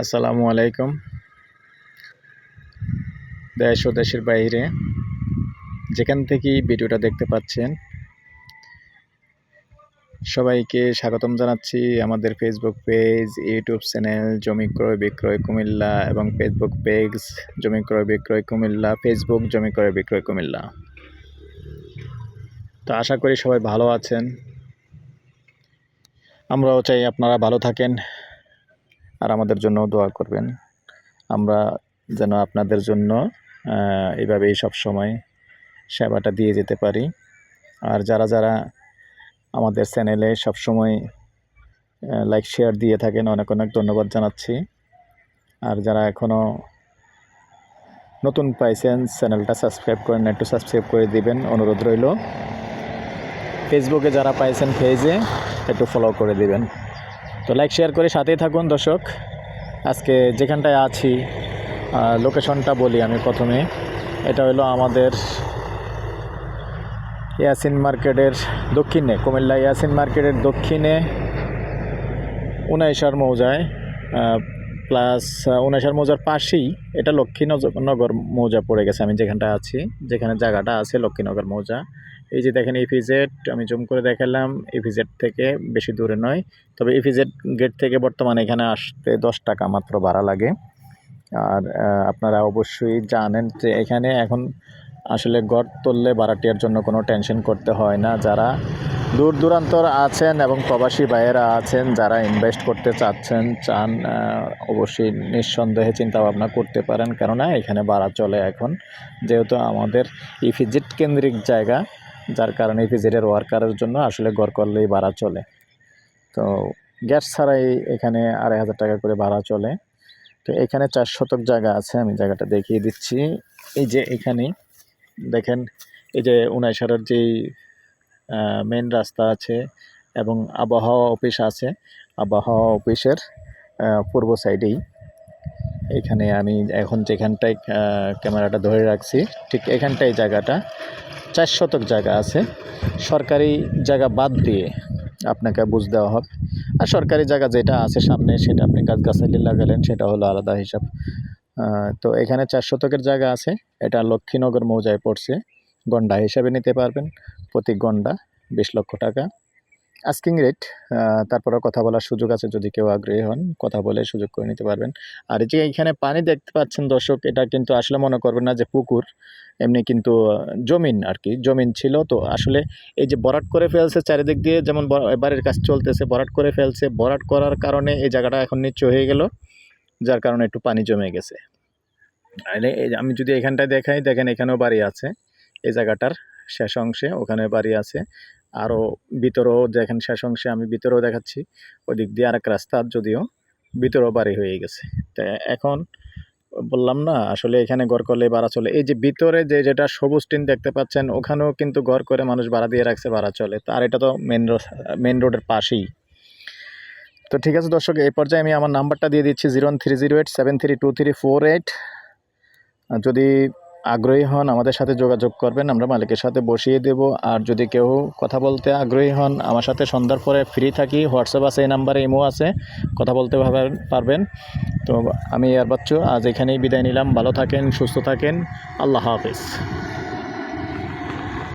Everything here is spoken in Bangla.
আসসালামু আলাইকুম। দেশ ও দেশের বাইরে যেখান থেকেই ভিডিওটা দেখতে পাচ্ছেন, সবাইকে স্বাগতম জানাচ্ছি আমাদের ফেসবুক পেজ ইউটিউব চ্যানেল জমি ক্রয় বিক্রয় কুমিল্লা এবং ফেসবুক পেজ জমি ক্রয় বিক্রয় কুমিল্লা ফেসবুক জমি ক্রয় বিক্রয় কুমিল্লা। তো আশা করি সবাই ভালো আছেন। আমরাও চাই আপনারা ভালো থাকেন। আর আমাদের জন্য দোয়া করবেন। আমরা যেন আপনাদের জন্য সব সময় সেবাটা দিয়ে যেতে পারি। আর যারা যারা আমাদের চ্যানেলে সবসময় লাইক শেয়ার দিয়ে থাকেন, অনেক অনেক ধন্যবাদ জানাচ্ছি। আর যারা এখনও নতুন পাইছেন, চ্যানেলটা সাবস্ক্রাইব করেন, একটু সাবস্ক্রাইব করে দিবেন, অনুরোধ রইল। ফেসবুকে যারা পাইছেন পেজে একটু ফলো করে দিবেন। তো লাইক শেয়ার করে সাথেই থাকুন দর্শক। আজকে যেখানটায় আছি লোকেশনটা বলি আমি প্রথমে। এটা হলো আমাদের ইয়াসিন মার্কেটের দক্ষিণে, কুমিল্লা ইয়াসিন মার্কেটের দক্ষিণে উনাইশার মৌজায় প্লাস উনাইশার মৌজার পাশেই এটা লক্ষ্মীনগর মৌজা পড়ে গেছে আমি যেখানটা আছি, যেখানে জায়গাটা আছে লক্ষ্মীনগর মৌজা। এই যে দেখেন ইপিজেড আমি জুম করে দেখালাম ইপিজেড থেকে বেশি দূরে নয়, তবে ইপিজেড গেট থেকে বর্তমানে এখানে আসতে দশ টাকা মাত্র ভাড়া লাগে। আর আপনারা অবশ্যই জানেন যে এখানে এখন আসলে গড় তুললে ভাড়াটিয়ার জন্য কোনো টেনশন করতে হয় না। যারা দূর দূরান্তর আছেন এবং প্রবাসী ভাইয়েরা আছেন, যারা ইনভেস্ট করতে চাচ্ছেন, চান অবশ্যই নিঃসন্দেহে চিন্তা ভাবনা করতে পারেন। কেননা এখানে ভাড়া চলে এখন, যেহেতু আমাদের ইফিজিট কেন্দ্রিক জায়গা যার কারণে ইফিজিটের ওয়ার্কারের জন্য আসলে গড় করলেই ভাড়া চলে। তো গ্যাস ছাড়াই এখানে আড়াই হাজার টাকা করে ভাড়া চলে। তো এখানে চার শতক জায়গা আছে, আমি জায়গাটা দেখিয়ে দিচ্ছি। এই যে এখানেই দেখেন, এই যে উনাইশারের যেই মেন রাস্তা আছে এবং আবহাওয়া অফিস আছে। আবহাওয়া অফিসের পূর্ব সাইডেই। এখানে আমি এখন যেখানটায় ক্যামেরাটা ধরে রাখছি, ঠিক এখানটাই জায়গাটা। চার শতক জায়গা আছে। সরকারি জায়গা বাদ দিয়ে আপনাকে বুঝ দেওয়া হবে। আর সরকারি জায়গা যেটা আছে সামনে, সেটা আপনি গাছগাছালি লাগালেন, সেটা হলো আলাদা হিসাব। তো এখানে চার শতকের জায়গা আছে। এটা লক্ষ্মীনগর মৌজায় পড়ছে। গন্ডা হিসাবে নিতে পারবেন। প্রতি গন্ডা বিশ লক্ষ টাকা। আস্কিং রেট তারপরে কথা বলার সুযোগ আছে যদি কেউ আগ্রহী হন, কথা বলে সুযোগ করে নিতে পারবেন। আর এই যে এখানে পানি দেখতে পাচ্ছেন দর্শক, এটা কিন্তু আসলে মনে করবেন না যে পুকুর, এমনি কিন্তু জমিন আর কি, জমিন ছিল তো। আসলে এই যে বরাট করে ফেলছে চারিদিক দিয়ে, যেমন বাড়ির কাজ চলতেছে, বরাট করে ফেলছে, বরাট করার কারণে এই জায়গাটা এখন নিচু হয়ে গেল, যার কারণে একটু পানি জমে গেছে। আমি যদি এখানটায় দেখাই, দেখেন এখানেও বাড়ি আছে, এই জায়গাটার শেষ অংশে, ওখানে বাড়ি আছে। আরও ভিতরেও দেখেন শেষ অংশে আমি ভিতরেও দেখাচ্ছি, ওদিক দিয়ে আরেক রাস্তা, যদিও ভিতরেও বাড়ি হয়ে গেছে। তা এখন বললাম না, আসলে এখানে ঘর করলে ভাড়া চলে। এই যে ভিতরে যে যেটা সবুজ টিন দেখতে পাচ্ছেন, ওখানেও কিন্তু ঘর করে মানুষ ভাড়া দিয়ে রাখছে, ভাড়া চলে। আর এটা তো মেন রোড মেন রোডের পাশেই। তো ঠিক আছে দর্শক, এই পর্যায়ে আমি আমার নাম্বারটা দিয়ে দিচ্ছি zero three zero eight seven three two three four eight যদি আগ্রহী হন, আমাদের সাথে যোগাযোগ করবেন, আমরা মালিকের সাথে বসিয়ে দেব। আর যদি কেউ কথা বলতে আগ্রহী হন, আমার সাথে সন্ধ্যার পরে ফ্রি থাকি হোয়াটসঅ্যাপ আছে, এই নাম্বারে ইমো আছে, কথা বলতে পারবেন- পারবেন। তো আমি আর বাচ্চু আজ এখানেই বিদায় নিলাম, ভালো থাকেন, সুস্থ থাকেন, আল্লাহ হাফেজ।